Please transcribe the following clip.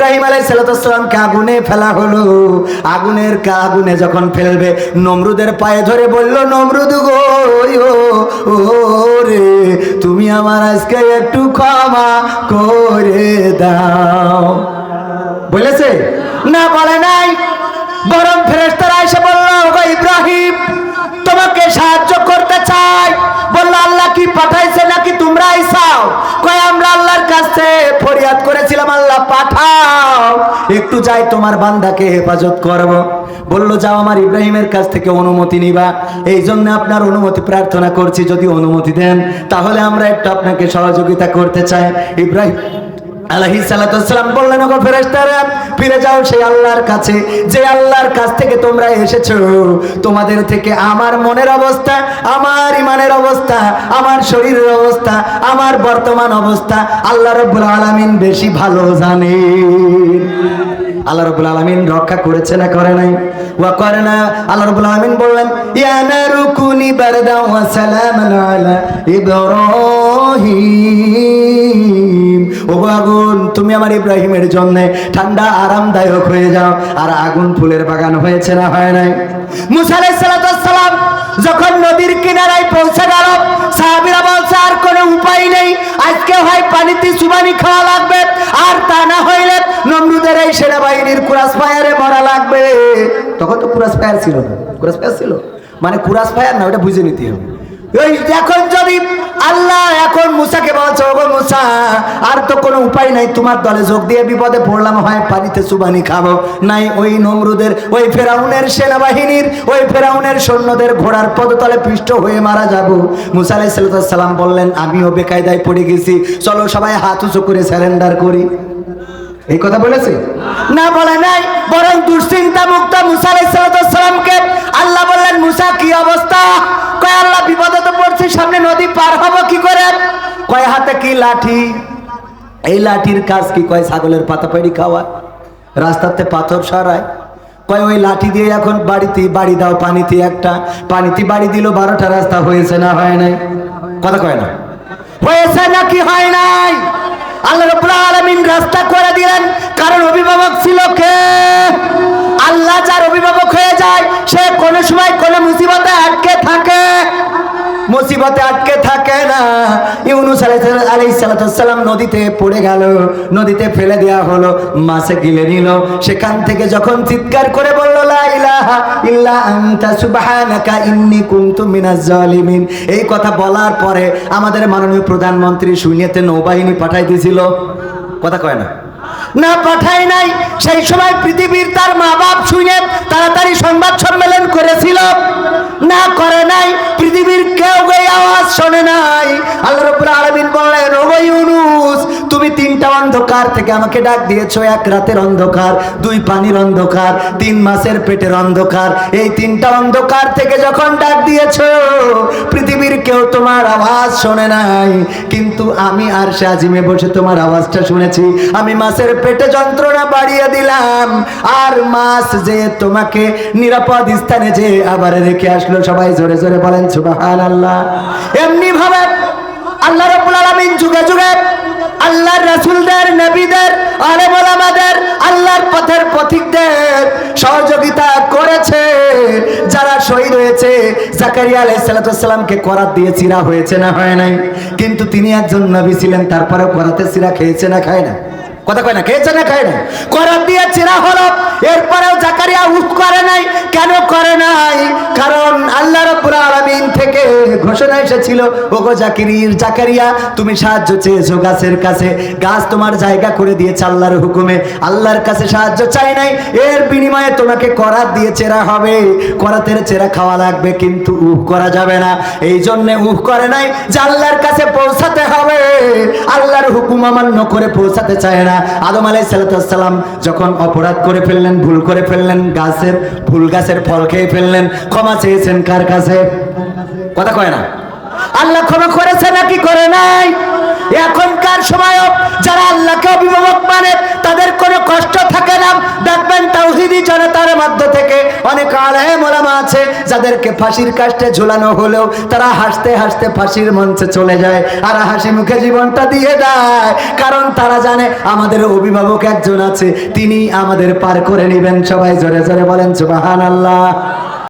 ইব্রাহিম আলাই সালাতামকে আগুনে ফেলা হলো। আগুনের কা- আগুনে যখন ফেলবে, নমরুদের পায়ে ধরে বলল, নমরুদ গো রে, তুমি আমার আজকে একটু ক্ষমা করে দাও। বলেছে? না, বলে নাই। বরং ফেরেস্তারা ফরিয়াদ করেছিলাম আল্লাহ, পাঠাও। একটু যাই, তোমার বান্দাকে হেফাজত করব। বলল, যাও আমার ইব্রাহিমের কাছ থেকে অনুমতি নিবা। এই জন্য আপনার অনুমতি প্রার্থনা করছি, যদি অনুমতি দেন, তাহলে আমরা একটু আপনাকে সহযোগিতা করতে চাই। ইব্রাহিম আলাহি সালাতাম আমার বর্তমান অবস্থা আল্লাহ রব্বুল আলামিন বেশি ভালো জানে। আল্লাহ রব্বুল আলামিন রক্ষা করেছে না করে নাই? ওয়া করে না আল্লাহ রব্বুল আলামিন বললেন ইব্রাহিম। ও আগুন, তুমি আমার ইব্রাহিমের জন্য ঠান্ডা, আরামদায়ক হয়ে যাও। আর আগুন ফুলের বাগান হয়েছে না হয় নাই? মুসা আলাইহিস সালাম যখন নদীর কিনারায় পৌঁছে গেল, সাহাবীরা বলছে, আর কোনো উপায় নেই। আজকে হয় পানিতে সুবানি খাওয়া লাগবে, আর তা না হইলে নমরুদের এই সেনাবাহিনীর কুরাস ফায়ারে মরা লাগবে। তখন তো কুরাস ফায়ার ছিল না। কুরাস ফায়ার ছিল? মানে কুরাস ফায়ার না, ওটা বুঝে নিতে হবে। ওই এখন যদি আল্লাহ, এখন মুসাকে বলছে, ওগো মুসা, আর তো কোনো উপায় নাই, তোমার দলে যোগ দিয়ে বিপদে পড়লাম, হয় পানিতে সুবানি খাব। নাই, ওই নমরুদের, ওই ফেরাউনের সেনাবাহিনীর, ওই ফেরাউনের সৈন্যদের ঘোড়ার পদতলে পৃষ্ঠ হয়ে মারা যাব। মুসা আলাই সাল্লাম বললেন, আমিও বেকায়দায় পড়ে গেছি, চলো সবাই হাত উঁচু করে স্যারেন্ডার করি। এই কথা বলেছে? না, বলে নাই, বরং দুশ্চিন্তা মুক্ত মুসা আলাইসালামকে লাঠি, এই লাঠির কাজ কি? কয় ছাগলের পাতা পেড়ি খাওয়া, রাস্তাতে পাথর সরায়। কয় ওই লাঠি দিয়ে এখন বাড়িতে বাড়ি দাও, পানিতে একটা, পানিতে বাড়ি দিল, বারোটা রাস্তা হয়েছে না হয় নাই? কথা কয় না। হয়েছে নাকি হয় নাই? আল্লাহ রাব্বুল আলামিন রাস্তা করে দিলেন, কারণ অভিভাবক ছিল কে? আল্লাহ যার অভিভাবক হয়ে যায়, সে কোন সময় কোন মুসিবতে আটকে থাকে। মুসিবতে আটকে থাকে না। ইউনুস আলাইহিস সালাম নদীতে পড়ে গেল। নদীতে ফেলে দেওয়া হলো, মাছে গিলে নিল। সেখান থেকে যখন চিৎকার করে বলল এই কথা বলার পরে আমাদের মাননীয় প্রধানমন্ত্রী শূন্যতে নৌবাহিনী পাঠাই দিয়েছিল কথা কয় না? না পাঠায় নাই। সেই সময় পৃথিবীর তার মা বাপ শুনে তাড়াতাড়ি সংবাদ সম্মেলন করেছিল। না করে নাই। পৃথিবীর কেউ আওয়াজ শোনে নাই। আল্লাহ রাব্বুল আলামিন বললেন ও ইউনুস তুমি তিনটা অন্ধকার থেকে আমাকে ডাক দিয়েছ, এক রাতের অন্ধকার, দুই পানির অন্ধকার, তিন মাসের পেটের অন্ধকার। এই তিনটা অন্ধকার থেকে যখন ডাক দিয়েছ, পৃথিবীর কেউ তোমার আওয়াজ শোনে নাই। কিন্তু আমি আর সে আজিমে বসে তোমার আওয়াজটা শুনেছি। আমি মাছের পেটে যন্ত্রণা বাড়িয়ে দিলাম। আর মাছ যে তোমাকে নিরাপদ স্থানে যে আবার রেখে আসলো, সবাই জোরে জোরে বলেন সুবাহ আল্লাহ এমনি ভাবে আল্লাহ রাব্বুল আলামিন যুগে যুগে আল্লাহর রাসুলদের, নবীদের, আলেম ওলামাদের আল্লাহর পথের পথিকদের সহযোগিতা করেছে। যারা শহীদ হয়েছে, জাকারিয়া আলাইহিস সালামকে করাত দিয়ে চিরা হয়েছে না হয় নাই? কিন্তু তিনি একজন নবী ছিলেন, তারপরেও করাতে চিরা খেয়েছে না, খায় না। কথা কয় না? খেয়েছে না খায় না? করাত দিয়ে চিরা হলো, এরপরেও জাকারিয়া উফ করে নাই। কেন করে নাই? কারণ আল্লাহ রাব্বুল আলামিন থেকে ঘোষণা এসেছিল, ওগো জাকিরির, জাকারিয়া, তুমি সাহায্য চেয়েছো গাছের কাছে। গাছ তোমার জায়গা করে দিয়েছে আল্লাহর হুকুমে। আল্লাহর কাছে সাহায্য চাই নাই। এর বিনিময়ে তোমাকে করাত দিয়ে চেরা হবে। করাতের চেরা খাওয়া লাগবে, কিন্তু উহ করা যাবে না। এই জন্যে উহ করে নাই যে আল্লাহর কাছে পৌঁছাতে হবে। আল্লাহর হুকুম অমান্য করে পৌঁছাতে চায় না। আদম আলাই সালাম যখন অপরাধ করে ফেললেন, ভুল করে ফেললেন, গাছের ফুল গাছের ফল খেয়ে ফেললেন, ক্ষমা চেয়েছেন কার কাছে? কথা কয় না। আল্লাহ ক্ষমা করেছে নাকি করে নাই? এখনকার সময়ও যারা আল্লাহকে অভিভাবক মানে তাদের কোনো কষ্ট থাকে না। দেখবেন তাওহিদি জনতার মধ্য থেকে অনেক ওলামা আছে যাদেরকে ফাঁসির কাষ্টে ঝুলানো হলেও তারা হাসতে হাসতে ফাঁসির মঞ্চে চলে যায়। আর হাসি মুখে জীবনটা দিয়ে দেয়। কারণ তারা জানে আমাদের অভিভাবক একজন আছে তিনি আমাদের পার করে নেবেন। সবাই জোরে জোরে বলেন সুবাহান আল্লাহ